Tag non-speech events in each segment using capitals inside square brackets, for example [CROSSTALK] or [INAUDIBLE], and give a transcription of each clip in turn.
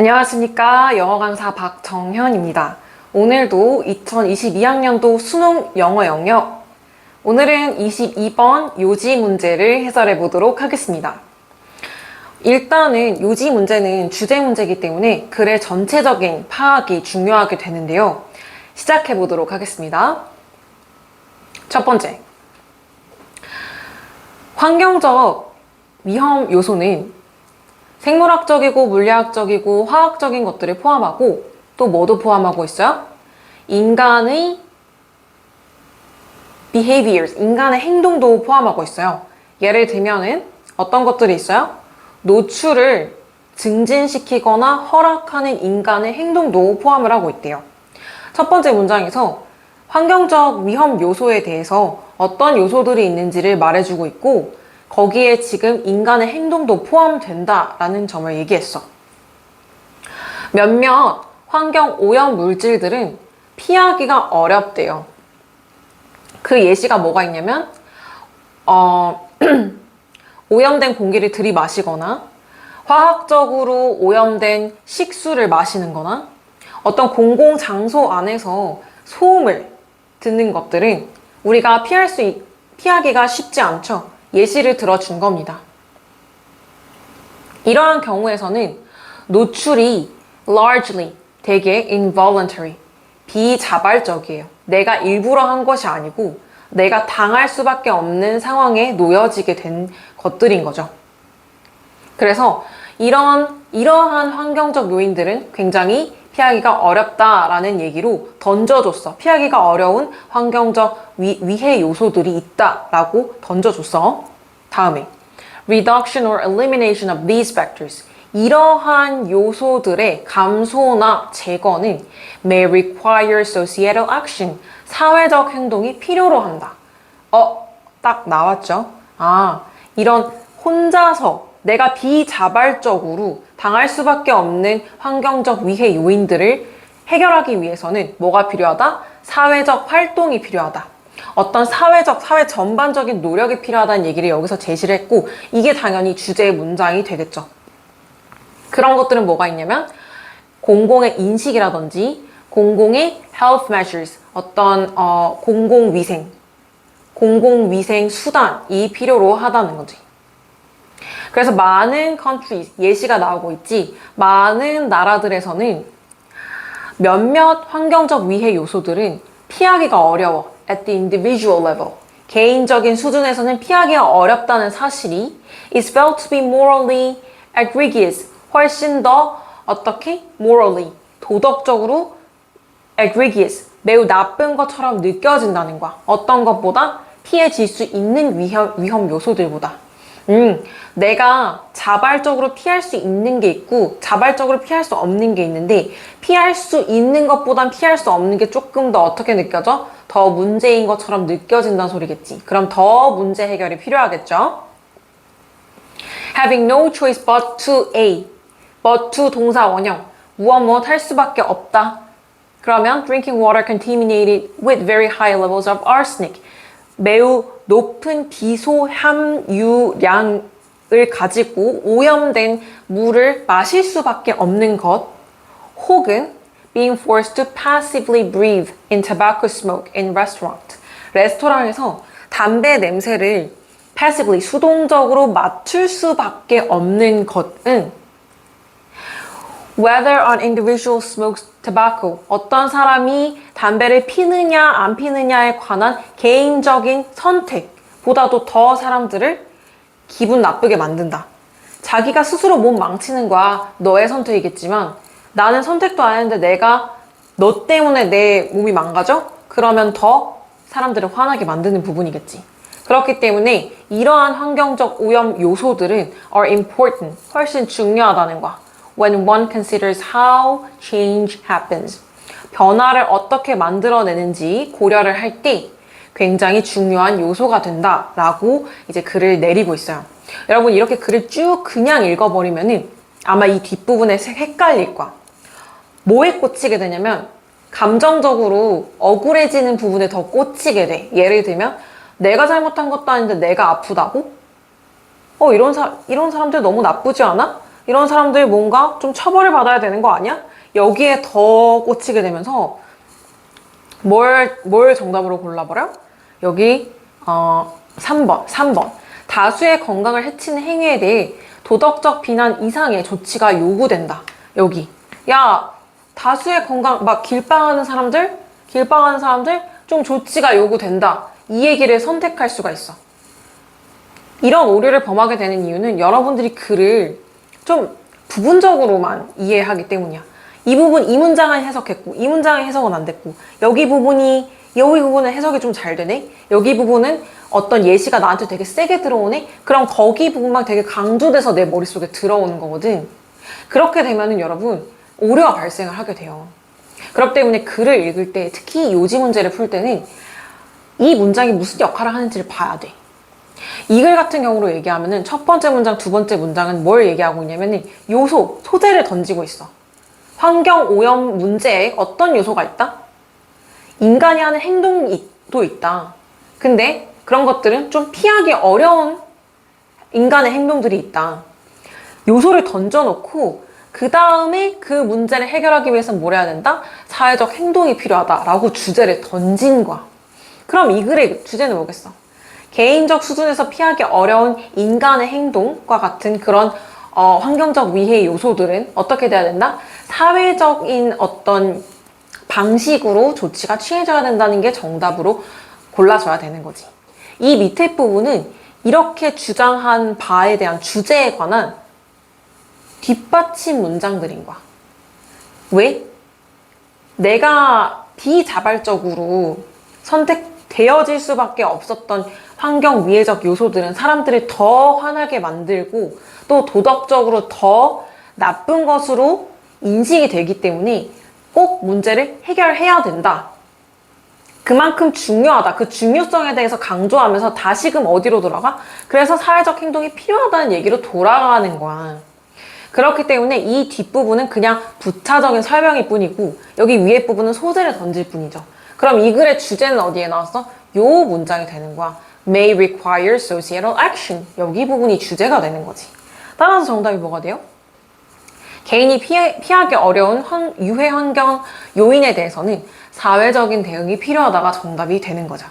안녕하십니까. 영어 강사 박정현입니다. 오늘도 2022학년도 수능 영어 영역. 오늘은 22번 요지 문제를 해설해 보도록 하겠습니다. 일단은 요지 문제는 주제 문제이기 때문에 글의 전체적인 파악이 중요하게 되는데요. 시작해 보도록 하겠습니다. 첫 번째. 환경적 위험 요소는 생물학적이고 물리학적이고 화학적인 것들을 포함하고 또 뭐도 포함하고 있어요? 인간의 behaviors, 인간의 행동도 포함하고 있어요. 예를 들면은 어떤 것들이 있어요? 노출을 증진시키거나 허락하는 인간의 행동도 포함을 하고 있대요. 첫 번째 문장에서 환경적 위험 요소에 대해서 어떤 요소들이 있는지를 말해주고 있고 거기에 지금 인간의 행동도 포함된다라는 점을 얘기했어. 몇몇 환경 오염 물질들은 피하기가 어렵대요. 그 예시가 뭐가 있냐면, 어, [CLEARS THROAT] 오염된 공기를 들이마시거나, 화학적으로 오염된 식수를 마시는 거나, 어떤 공공 장소 안에서 소음을 듣는 것들은 우리가 피할 수, 있, 피하기가 쉽지 않죠. 예시를 들어준 겁니다. 이러한 경우에서는 노출이 largely 되게 involuntary, 비자발적이에요. 내가 일부러 한 것이 아니고 내가 당할 수밖에 없는 상황에 놓여지게 된 것들인 거죠. 그래서 이런, 이러한 환경적 요인들은 굉장히 피하기가 어렵다라는 얘기로 던져줬어. 피하기가 어려운 환경적 위, 위해 요소들이 있다라고 던져줬어. 다음에 reduction or elimination of these factors. 이러한 요소들의 감소나 제거는 may require societal action. 사회적 행동이 필요로 한다. 어, 딱 나왔죠? 아, 이런 혼자서 내가 비자발적으로 당할 수밖에 없는 환경적 위해 요인들을 해결하기 위해서는 뭐가 필요하다? 사회적 활동이 필요하다. 어떤 사회적, 사회 전반적인 노력이 필요하다는 얘기를 여기서 제시를 했고, 이게 당연히 주제의 문장이 되겠죠. 그런 것들은 뭐가 있냐면, 공공의 인식이라든지, 공공의 health measures, 어떤, 어, 공공위생, 공공위생 수단이 필요로 하다는 거지. 그래서 많은 countries, 예시가 나오고 있지, 많은 나라들에서는 몇몇 환경적 위해 요소들은 피하기가 어려워. at the individual level. 개인적인 수준에서는 피하기가 어렵다는 사실이 is felt to be morally egregious. 훨씬 더 어떻게? morally. 도덕적으로 egregious. 매우 나쁜 것처럼 느껴진다는 거야. 어떤 것보다 피해질 수 있는 위험, 위험 요소들보다. 음, 내가 자발적으로 피할 수 있는 게 있고 자발적으로 피할 수 없는 게 있는데 피할 수 있는 것보단 피할 수 없는 게 조금 더 어떻게 느껴져? 더 문제인 것처럼 느껴진다는 소리겠지. 그럼 더 문제 해결이 필요하겠죠? Having no choice but to A. but to 동사 원형. 무엇 무엇 할 수밖에 없다. 그러면 drinking water contaminated with very high levels of arsenic. 매우 높은 비소 함유량을 가지고 오염된 물을 마실 수밖에 없는 것 혹은 being forced to passively breathe in tobacco smoke in restaurant. 레스토랑에서 담배 냄새를 passively 수동적으로 맡을 수밖에 없는 것은 whether an individual smokes tobacco 어떤 사람이 담배를 피느냐 안 피느냐에 관한 개인적인 선택보다도 더 사람들을 기분 나쁘게 만든다. 자기가 스스로 몸 망치는 거야. 너의 선택이겠지만 나는 선택도 안 했는데 내가 너 때문에 내 몸이 망가져? 그러면 더 사람들을 화나게 만드는 부분이겠지. 그렇기 때문에 이러한 환경적 오염 요소들은 are important, 훨씬 중요하다는 거야. When one considers how change happens. 변화를 어떻게 만들어내는지 고려를 할 때 굉장히 중요한 요소가 된다라고 이제 글을 내리고 있어요. 여러분 이렇게 글을 쭉 그냥 읽어버리면은 아마 이 뒷부분에 헷갈릴 거야. 뭐에 꽂히게 되냐면 감정적으로 억울해지는 부분에 더 꽂히게 돼. 예를 들면 내가 잘못한 것도 아닌데 내가 아프다고? 어 이런 사 이런 사람들 너무 나쁘지 않아? 이런 사람들 뭔가 좀 처벌을 받아야 되는 거 아니야? 여기에 더 꽂히게 되면서 뭘, 뭘 정답으로 골라버려? 여기 어, 3번, 3번. 다수의 건강을 해치는 행위에 대해 도덕적 비난 이상의 조치가 요구된다. 여기. 야, 다수의 건강, 막 길빵하는 사람들, 길빵하는 사람들 좀 조치가 요구된다. 이 얘기를 선택할 수가 있어. 이런 오류를 범하게 되는 이유는 여러분들이 글을 좀 부분적으로만 이해하기 때문이야. 이 부분 이 문장은 해석했고 이 문장은 해석은 안 됐고 여기 부분이 여기 부분은 해석이 좀 잘 되네. 여기 부분은 어떤 예시가 나한테 되게 세게 들어오네. 그럼 거기 부분만 되게 강조돼서 내 머릿속에 들어오는 거거든. 그렇게 되면은 여러분 오류가 발생을 하게 돼요. 그렇기 때문에 글을 읽을 때 특히 요지 문제를 풀 때는 이 문장이 무슨 역할을 하는지를 봐야 돼. 이글 같은 경우로 얘기하면은 첫 번째 문장, 두 번째 문장은 뭘 얘기하고 있냐면은 요소, 소재를 던지고 있어. 환경 오염 문제에 어떤 요소가 있다? 인간이 하는 행동도 있다. 근데 그런 것들은 좀 피하기 어려운 인간의 행동들이 있다. 요소를 던져놓고 그 다음에 그 문제를 해결하기 위해서는 뭘 해야 된다? 사회적 행동이 필요하다라고 주제를 던진 거야. 그럼 이 글의 주제는 뭐겠어? 개인적 수준에서 피하기 어려운 인간의 행동과 같은 그런 어, 환경적 위해 요소들은 어떻게 돼야 된다? 사회적인 어떤 방식으로 조치가 취해져야 된다는 게 정답으로 골라줘야 되는 거지. 이 밑에 부분은 이렇게 주장한 바에 대한 주제에 관한 뒷받침 문장들인 거야. 왜? 내가 비자발적으로 선택되어질 수밖에 없었던 환경 위해적 요소들은 사람들을 더 화나게 만들고 또 도덕적으로 더 나쁜 것으로 인식이 되기 때문에 꼭 문제를 해결해야 된다. 그만큼 중요하다. 그 중요성에 대해서 강조하면서 다시금 어디로 돌아가? 그래서 사회적 행동이 필요하다는 얘기로 돌아가는 거야. 그렇기 때문에 이 뒷부분은 그냥 부차적인 설명일 뿐이고 여기 위에 부분은 소재를 던질 뿐이죠. 그럼 이 글의 주제는 어디에 나왔어? 요 문장이 되는 거야. May require societal action. 여기 부분이 주제가 되는 거지. 따라서 정답이 뭐가 돼요? 개인이 피해, 피하기 어려운 환- 유해 환경 요인에 대해서는 사회적인 대응이 필요하다가 정답이 되는 거죠.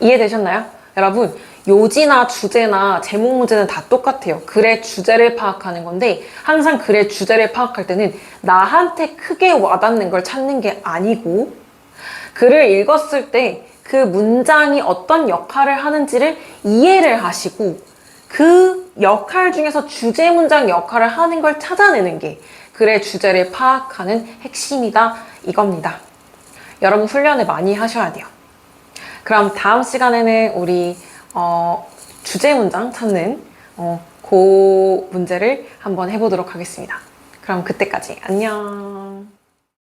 이해되셨나요? 여러분, 요지나 주제나 제목 문제는 다 똑같아요. 글의 주제를 파악하는 건데, 항상 글의 주제를 파악할 때는 나한테 크게 와닿는 걸 찾는 게 아니고, 글을 읽었을 때 그 문장이 어떤 역할을 하는지를 이해를 하시고, 그 역할 중에서 주제 문장 역할을 하는 걸 찾아내는 게 글의 주제를 파악하는 핵심이다 이겁니다. 여러분 훈련을 많이 하셔야 돼요. 그럼 다음 시간에는 우리 어, 주제 문장 찾는 어, 그 문제를 한번 해보도록 하겠습니다. 그럼 그때까지 안녕.